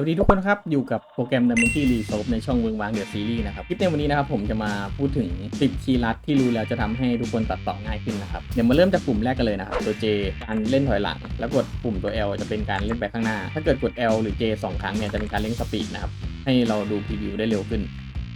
วัสดีทุกคนครับ อยู่กับโปรแกรม DaVinci Resolve ในช่องเวิงวางเดอะซีรีส์นะครับ คลิปในวันนี้นะครับผมจะมาพูดถึง 10 คีย์ลัดที่รู้แล้วจะทำให้ทุกคนตัดต่อง่ายขึ้นนะครับ เดี๋ยวมาเริ่มจากปุ่มแรกกันเลยนะครับ ตัว J การเล่นถอยหลัง แล้วกดปุ่มตัว L จะเป็นการเล่นไปข้างหน้า ถ้าเกิดกด L หรือ J สองครั้งเนี่ยจะเป็นการเล่นสปีดนะครับ ให้เราดูพรีวิวได้เร็วขึ้น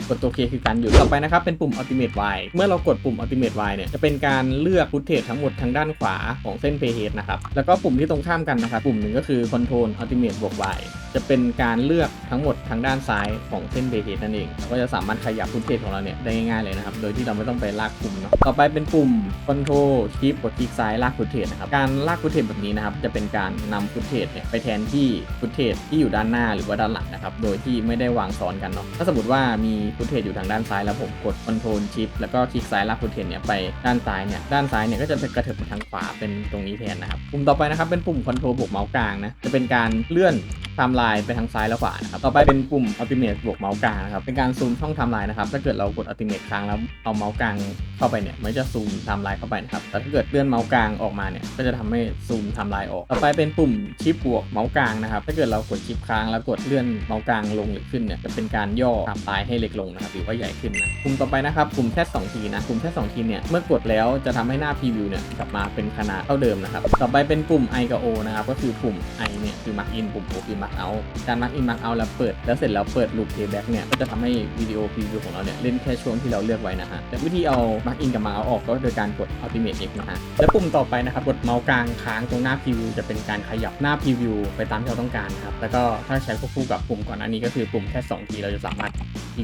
กดตัว K คือการหยุดต่อไปนะครับ เป็นปุ่ม Ultimate Y เมื่อเรากดปุ่ม Ultimate Y เนี่ยจะเป็นการเลือกฟุตเทจทั้งหมดทางด้านขวาของเส้น Playhead นะครับ แล้วก็ปุ่มที่ตรงข้ามกันนะครับ ปุ่มหนึ่งก็คือ Control Ultimate บวก Y จะเป็นการเลือกทั้งหมดทางด้านซ้ายของเส้น Playhead นั่นเองเราก็จะสามารถขยับฟุตเทจของเราเนี่ยได้ง่ายๆเลยนะครับ โดยที่เราไม่ต้องไปลากปุ่มเนาะต่อไปเป็นปุ่ม Control Shift กดคลิกซ้ายลากฟุตเทจนะครับการลากฟุตเทจแบบนี้นะครับจะเป็นการนำฟุตเทจเนี่ยไปแทนที่ฟุตเทจที่อยู่ด้านหน้าหรือว่าด้านหลังนะครับโดยที่ไม่ได้วางซ้อนกันเนาะถ้าสมมติว่ามีฟุตเทจอยู่ทางด้านซ้ายแล้วผมกด Control Shift แล้วก็คลิกซ้ายลากฟุตเทจเนี่ยไปด้านซ้ายเนี่ยด้านซ้ายเนี่ยก็จะกระเถิบไปทางขวาเป็นตรงนี้แทนนะครับปุ่มต่อไปนะครับเป็นปุ่ม Control บวกเมาส์กลางนะจะเป็นการเลื่อน ไทม์ไลน์ไปทางซ้ายและขวานะครับต่อไปเป็นปุ่ม Ultimate บวกเมาส์กลางนะครับเป็นการซูมช่องไทม์ไลน์นะครับถ้าเกิดเรากด Ultimate ค้างแล้วเอาเมาส์กลางเข้าไปเนี่ยมันจะซูมไทม์ไลน์เข้าไปนะครับแต่ถ้าเกิดเลื่อนเมาส์กลางออกมาเนี่ยก็จะทำให้ซูมไทม์ไลน์ออกต่อไปเป็นปุ่มชิปบวกเมาส์กลางนะครับถ้าเกิดเรากดชิปค้างแล้วกดเลื่อนเมาส์กลางลงหรือขึ้นเนี่ยจะเป็นการย่อไทม์ไลน์ให้เล็กลงนะครับหรือว่าใหญ่ขึ้นนะปุ่มต่อไปนะครับปุ่มแค่2ทีนะปุ่มแค่2ทีเนี่ยเมื่อกดแล้วจะทำให้หน้าพรีวิวเนี่ยกลับมาเป็นขนาดเท่าเดิมนะครับต่อไปเป็นปุ่ม I กับ O นะครับก็คือปุ่ม I เนี่ยคือ Mark In ปุ่ม O คือ Mark Out การ Mark In Mark Out แล้วเปิด แล้วเสร็จแล้วเปิด Loop Playback เนี่ยก็จะทำให้วิดีโอพรีวิวของเราเนี่ยเล่นแค่ช่วงที่เราเลือกไว้นะฮะแต่วิธีเอา Mark In กับ Mark Out ออกก็โดยการกด Ultimate X นะฮะและปุ่มต่อไปนะครับกดเมาส์กลางค้างตรงหน้าพรีวิวจะเป็นการขยับหน้าพรีวิวไปตามที่เราต้องการครับแล้วก็ถ้าใช้ควบคู่กับปุ่มก่อนอันนี้ก็คือปุ่มแค่2ทีเราจะสามารถ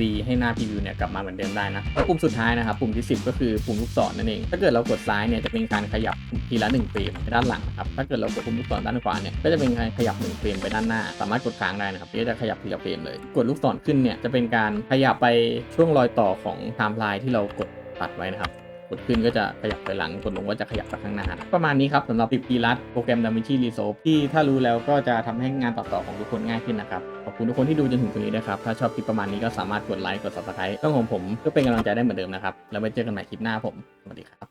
รีให้หน้าพรีวิวเนี่ยกลับมาเหมือนเดิมได้นะแล้วปุ่มสุดท้ายนะครับปุ่มที่ 10 ก็คือปุ่มลูกศรนั่นเองถ้าเกิดเรากดซ้ายเนี่ยจะเป็นการขยับทีละ1เฟรมไปด้านหลังครับถ้าเกิดเรากดปุ่มลูกศรด้านขวาเนี่ยก็จะเป็นการขยับ1เฟรมไปด้านหน้าสามารถกดค้างได้นะครับก็จะขยับทีละเฟรมเลย กดลูกศรขึ้นเนี่ยจะเป็นการขยับไปช่วงรอยต่อของไทม์ไลน์ที่เรากดตัดไว้นะครับกดขึ้นก็จะขยับไปหลัง กดลงก็จะขยับไปข้างหน้า ประมาณนี้ครับสำหรับปิปีรัดโปรแกรม DaVinci Resolve ที่ถ้ารู้แล้วก็จะทำให้งานตัดต่อของทุกคนง่ายขึ้นนะครับ ขอบคุณทุกคนที่ดูจนถึงตรงนี้นะครับ ถ้าชอบคลิปประมาณนี้ก็สามารถกดไลค์ กด subscribe ช่องของผมเพื่อเป็นกำลังใจได้เหมือนเดิมนะครับ แล้วไว้เจอกันใหม่คลิปหน้าผม สวัสดีครับ